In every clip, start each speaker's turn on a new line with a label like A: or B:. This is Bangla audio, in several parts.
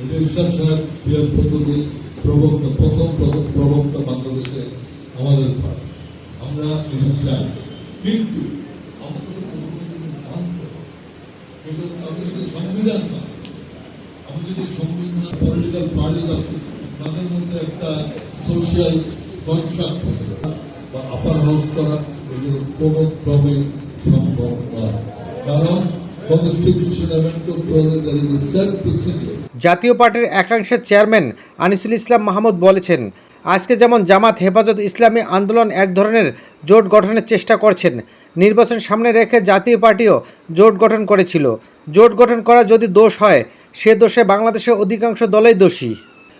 A: এটা ইরশাদ সাহেব বিয়ার পদ্ধতি প্রবক্তা, প্রথম প্রবক্তা বাংলাদেশে আমাদের পার্টি আমরা এটা চাই কিন্তু আমাদের সংবিধান না যদি সংবিধান পার্টি তাদের মধ্যে একটা বা আপার করা সম্ভব নয়। কারণ
B: জাতীয় পার্টির একাংশের চেয়ারম্যান আনিসুল ইসলাম মাহমুদ বলেছেন, আজকে যেমন জামাত হেফাজত ইসলামী আন্দোলন এক ধরনের জোট গঠনের চেষ্টা করছেন, নির্বাচন সামনে রেখে জাতীয় পার্টিও জোট গঠন করেছিল। জোট গঠন করা যদি দোষ হয়, সে দোষে বাংলাদেশের অধিকাংশ দলেই দোষী।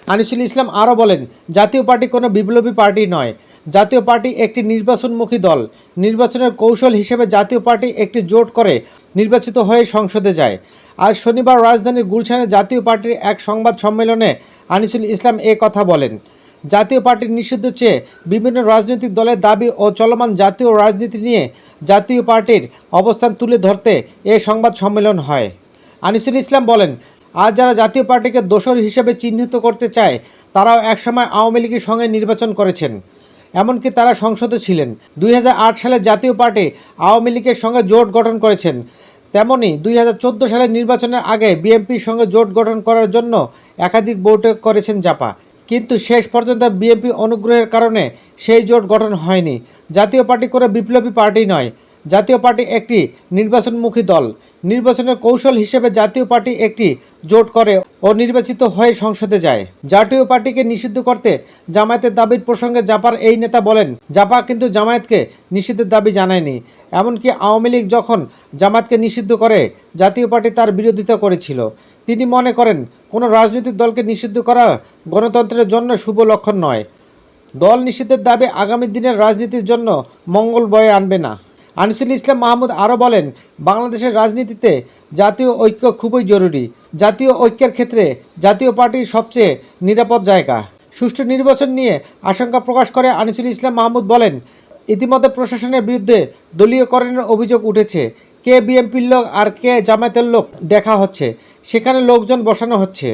B: আনিসুল ইসলাম আরও বলেন, জাতীয় পার্টি কোনো বিপ্লবী পার্টি নয় জাতীয় পার্টি একটি নির্বাচনমুখী দল। নির্বাচনের কৌশল হিসেবে জাতীয় পার্টি একটি জোট করে নির্বাচিত হয়ে সংসদে যায়। আজ শনিবার রাজধানীর গুলশানে জাতীয় পার্টির এক সংবাদ সম্মেলনে আনিসুল ইসলাম এ কথা বলেন। জাতীয় পার্টির নিষিদ্ধ চেয়ে বিভিন্ন রাজনৈতিক দলের দাবি ও চলমান জাতীয় রাজনীতি নিয়ে জাতীয় পার্টির অবস্থান তুলে ধরতে এ সংবাদ সম্মেলন হয়। আনিসুল ইসলাম বলেন, আজ যারা জাতীয় পার্টিকে দোষর হিসেবে চিহ্নিত করতে চায়, তারাও একসময় আওয়ামী লীগের সঙ্গে নির্বাচন করেছেন। এমনকি তারা সংসদে ছিলেন। দুই হাজার আট সালে জাতীয় পার্টি আওয়ামী লীগের সঙ্গে জোট গঠন করেছেন। তেমনি দুই হাজার চোদ্দ সালের নির্বাচনের আগে বিএনপির সঙ্গে জোট গঠন করার জন্য একাধিক বৈঠক করেছেন জাপা। কিন্তু শেষ পর্যন্ত বিএনপি অনুগ্রহের কারণে সেই জোট গঠন হয়নি। জাতীয় পার্টি কোনো বিপ্লবী পার্টি নয়। জাতীয় পার্টি একটি নির্বাচনমুখী দল। নির্বাচনের কৌশল হিসেবে জাতীয় পার্টি একটি জোট করে ও নির্বাচিত হয়ে সংসদে যায়। জাতীয় পার্টিকে নিষিদ্ধ করতে জামায়াতের দাবির প্রসঙ্গে জাপার এই নেতা বলেন, জাপা কিন্তু জামায়াতকে নিষিদ্ধের দাবি জানায়নি। এমনকি আওয়ামী লীগ যখন জামায়াতকে নিষিদ্ধ করে, জাতীয় পার্টি তার বিরোধিতা করেছিল। তিনি মনে করেন, কোনো রাজনৈতিক দলকে নিষিদ্ধ করা গণতন্ত্রের জন্য শুভ লক্ষণ নয়। দল নিষিদ্ধের দাবি আগামী দিনের রাজনীতির জন্য মঙ্গল বয়ে আনবে না। আনিসুল ইসলাম মাহমুদ আরও বলেন, বাংলাদেশের রাজনীতিতে জাতীয় ঐক্য খুবই জরুরি। জাতীয় ঐক্যের ক্ষেত্রে জাতীয় পার্টি সবচেয়ে নিরাপদ জায়গা। সুষ্ঠু নির্বাচন নিয়ে আশঙ্কা প্রকাশ করে আনিসুল ইসলাম মাহমুদ বলেন, ইতিমধ্যে প্রশাসনের বিরুদ্ধে দলীয়করণের অভিযোগ উঠেছে। কে বিএনপির লোক আর কে জামায়াতের লোক দেখা হচ্ছে। সেখানে লোকজন বসানো হচ্ছে।